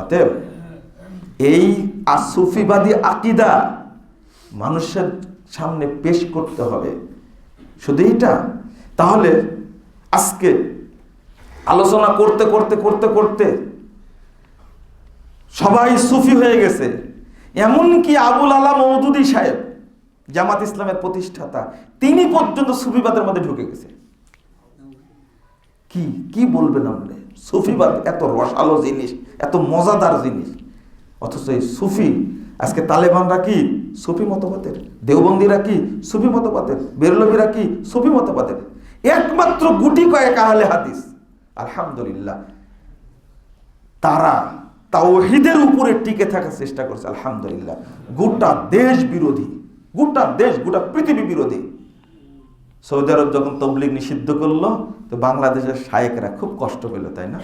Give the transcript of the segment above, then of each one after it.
অতএব এই আসুফিবাদী আকিদা মানুষের সামনে পেশ করতে হবে। শুধু এইটা? তাহলে আজকে আলোচনা করতে করতে করতে করতে সবাই সুফি হয়ে গেছে। এমনকি আবুল আলা মৌদুদি সাহেব, জামাত ইসলামের প্রতিষ্ঠাতা, তিনি পর্যন্ত সুফিবাদের মধ্যে ঢুকে গেছে। কি কি বলবেন আপনি? সুফিবাদ এত রসালো জিনিস, এত মজাদার জিনিস। অথচ এই সুফি, আজকে তালেবানরা কি সুফি মতবাদের? দেওবন্দিরা কি সুফি মতবাদের? বেরলবিরা কি সুফি মতবাদের? একমাত্র গুটি কয়েক আহলে হাদিস। আলহামদুলিল্লাহ। তারা তাওহিদের উপরে টিকে থাকার চেষ্টা করছে, আলহামদুলিল্লাহ। গোটা দেশ বিরোধী, গোটা দেশ, গোটা পৃথিবী বিরোধী। সৌদি আরব যখন তবলিগ নিষিদ্ধ করল তো বাংলাদেশের শায়েকরা খুব কষ্ট পেল তাই না?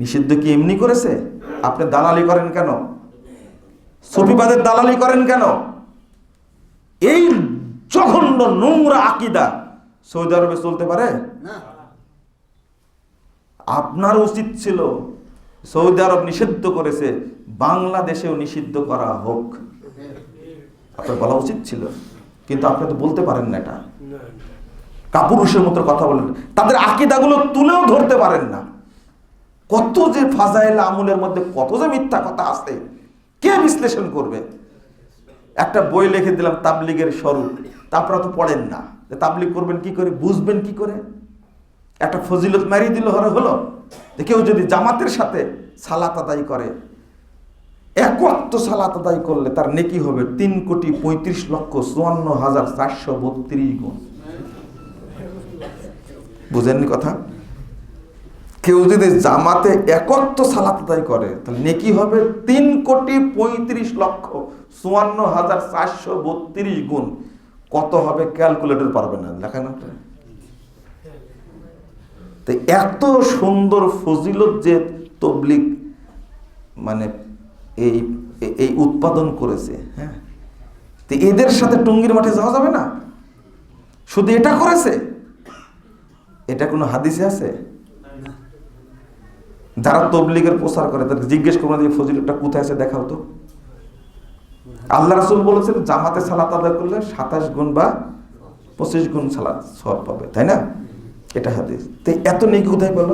নিষিদ্ধ কি এমনি করেছে? আপনি দালালি করেন কেন? সফিবাদের দালালি করেন কেন? এই জঘন্য নোংরা আকিদা সৌদি আরবে চলতে পারে? আপনার উচিত ছিল সৌদি আরব নিষিদ্ধ করেছে বাংলাদেশেও নিষিদ্ধ করা হোক। আপনার বলা উচিত ছিল কিন্তু আপনি তো বলতে পারেন না এটা। কাপুরুষের মতো কথা বলেন। তাদের আকিদাগুলো তুলেও ধরতে পারেন না। কত যে ফাজাইল আমলের মধ্যে কত যে মিথ্যা কথা আছে, কে বিশ্লেষণ করবে? একটা বই লিখে দিলাম, তাবলিগের স্বরূপ। তারপরে তো পড়েন না। যে তাবলিগ করবেন কি করে? বুঝবেন কি করে? একটা ফজিলত মারিয়ে দিল হলো। যে কেউ যদি জামাতের সাথে সালাত আদায় করে এক ওয়াক্ত সালাত আদায় করলে তার নেকি হবে তিন কোটি পঁয়ত্রিশ লক্ষ চুয়ান্ন হাজার চারশো বত্রিশ গুণ। বুঝেননি কথা? কেউ যদি জামাতে একত্র সালাত আদায় করে, তাহলে নেকি হবে তিন কোটি পঁয়ত্রিশ লক্ষ চুয়ান্ন হাজার চারশো বত্রিশ গুণ। কত হবে ক্যালকুলেটর পারবে না লেখা না তো এত সুন্দর ফজিলত যে তবলিক মানে এই এই উৎপাদন করেছে হ্যাঁ? তো এদের সাথে টঙ্গির মাঠে যাওয়া যাবে না? শুধু এটা করেছে? এটা কোনো হাদিসে আছে? যারা তবলিগের প্রচার করে তাদের জিজ্ঞেস করব যে ফজিলতটা কোথায় আছে, দেখাও তো। আল্লাহ রাসুল বলেছেন, জামাতে সালাত আদায় করলে সাতাশ গুণ বা পঁচিশ গুণ সালাত সব পাবে। তাই না? এটা হাদিস। তো এত নেই কোথায় পেল?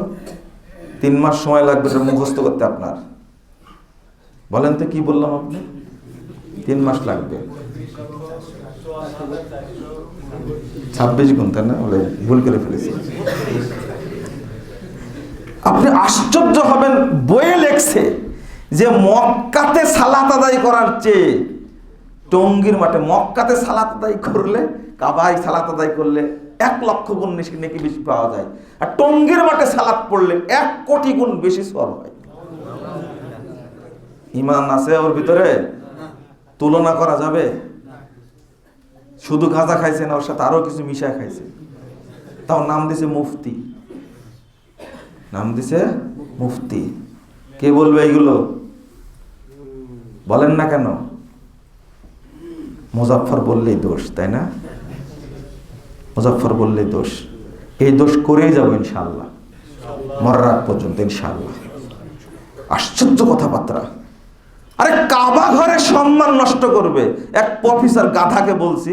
তিন মাস সময় লাগবে মুখস্থ করতে আপনার। বলেন তো কি বললাম আপনি? তিন মাস লাগবে। ছাব্বিশ তাই না? বলে ভুল করে ফেলেছি। আপনি আশ্চর্য হবেন বইয়ে লেখছে যে মক্কাতে সালাত আদায় করার চেয়ে টঙ্গির মাঠে মক্কাতে সালাত আদায় করলে কাবাই সালাত আদায় করলে এক লক্ষ গুণ নাকি বেশি পাওয়া যায়। আর টঙ্গির মাঠে সালাত পড়লে এক কোটি গুণ বেশি সব হয়। ইমান আছে ওর ভিতরে? তুলনা করা যাবে? শুধু গাঁজা খাইছে না, ওর সাথে আরও কিছু মিশায় খাইছে। তাও নাম দিছে মুফতি। নাম দিছে মুফতি। কে বলবে এইগুলো বলেন না কেন? মুজাফর বললেই দোষ, তাই না? মুজাফর বললেই দোষ। এই দোষ করেই যাব ইনশাল্লাহ মরার পর্যন্ত ইনশাল্লাহ আশ্চর্য কথাবার্তা। আরে কাবা ঘরে সম্মান নষ্ট করবে। এক প্রফেসর গাধাকে বলছি,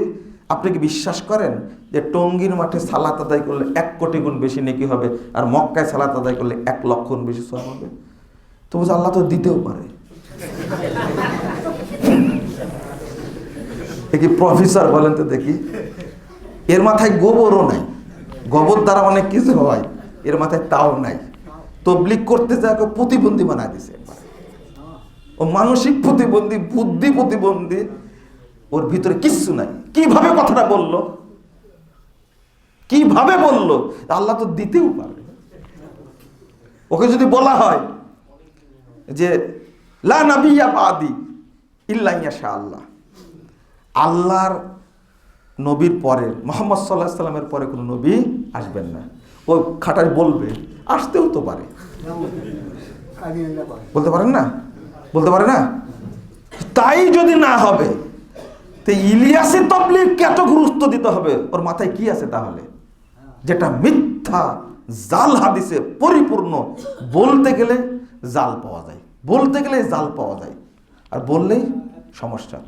আপনি কি বিশ্বাস করেন যে টঙ্গির মাঠে সালাত আদায় করলে এক কোটি গুণ বেশি নেকি হবে আর মক্কায় সালাত আদায় করলে এক লক্ষ গুণ বেশি সব হবে? তো বলছে, আল্লাহ তো দিতেও পারে। দেখি প্রফেসর বলেন তো দেখি। এর মাথায় গোবরও নাই। গোবর দ্বারা অনেক কিছু হয়, এর মাথায় তাও নাই। তবলিক করতে যায় ওকে প্রতিবন্ধী বানায় দিছে। ও মানসিক প্রতিবন্ধী বুদ্ধি প্রতিবন্ধী ওর ভিতরে কিচ্ছু নাই। কীভাবে কথাটা বলল? কীভাবে বলল? আল্লাহ তো দিতেও পারে। ওকে যদি বলা হয় যে লা নাবিয়া আল্লাহ আল্লাহর নবীর পরে মোহাম্মদ সাল্লাহ সাল্লামের পরে কোনো নবী আসবেন না। ও খাটায় বলবে আসতেও তো পারে। বলতে পারেন না? বলতে পারে না? তাই যদি না হবে, তো ইলিয়াসের তবলিগকে এত গুরুত্ব দিতে হবে? ওর মাথায় কি আছে তাহলে? যেটা মিথ্যা, জাল হাদিসে পরিপূর্ণ। বলতে গেলে জাল পাওয়া যায়। বলতে গেলে জাল পাওয়া যায়। আর বললেই সমস্যা।